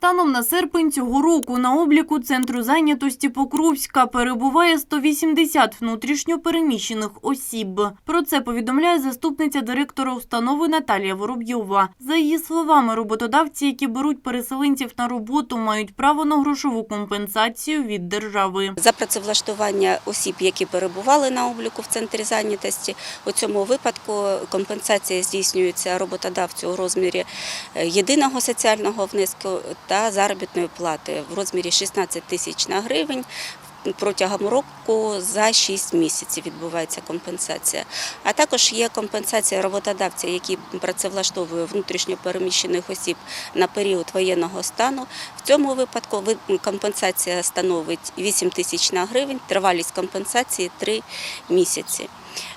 Станом на серпень цього року на обліку Центру зайнятості Покровська перебуває 180 внутрішньо переміщених осіб. Про це повідомляє заступниця директора установи Наталія Воробйова. За її словами, роботодавці, які беруть переселенців на роботу, мають право на грошову компенсацію від держави. За працевлаштування осіб, які перебували на обліку в центрі зайнятості, у цьому випадку компенсація здійснюється роботодавцю у розмірі е, єдиного соціального внеску та заробітної плати в розмірі 16 тисяч на гривень. Протягом року за 6 місяців відбувається компенсація. А також є компенсація роботодавця, який працевлаштовує внутрішньо переміщених осіб на період воєнного стану. В цьому випадку ви- компенсація становить 8 тисяч на гривень, тривалість компенсації 3 місяці.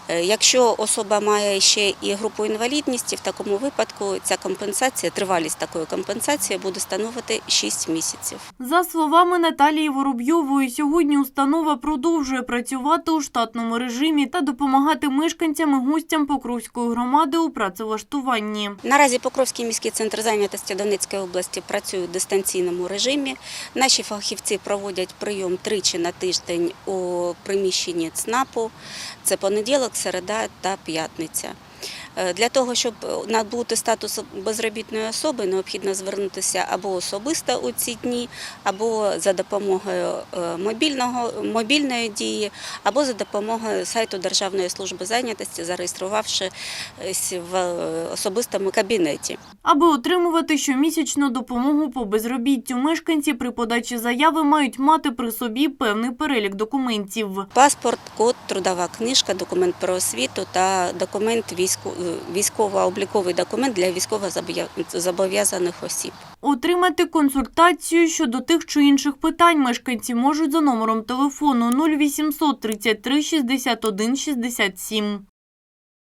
Е, Якщо особа має ще і групу інвалідності, в такому випадку ця компенсація, тривалість такої компенсації буде становити 6 місяців. За словами Наталії Воробйової, сьогодні установа продовжує працювати у штатному режимі та допомагати мешканцям і гостям Покровської громади у працевлаштуванні. Наразі Покровський міський центр зайнятості Донецької області працює в дистанційному режимі. Наші фахівці проводять прийом тричі на тиждень у приміщенні ЦНАПу. Це понеділок, середа та п'ятниця. Е, Для того, щоб набути статус безробітної особи, необхідно звернутися або особисто у ці дні, або за допомогою е, мобільного, мобільної дії, або за допомогою сайту Державної служби зайнятості, зареєструвавшись в е, особистому кабінеті. Аби отримувати щомісячну допомогу по безробіттю, мешканці при подачі заяви мають мати при собі певний перелік документів. Паспорт, код, трудова книжка, документ про освіту та документ військо- військово-обліковий документ для військовозобов'язаних осіб. Отримати консультацію щодо тих чи інших питань мешканці можуть за номером телефону 0800 33 61 67.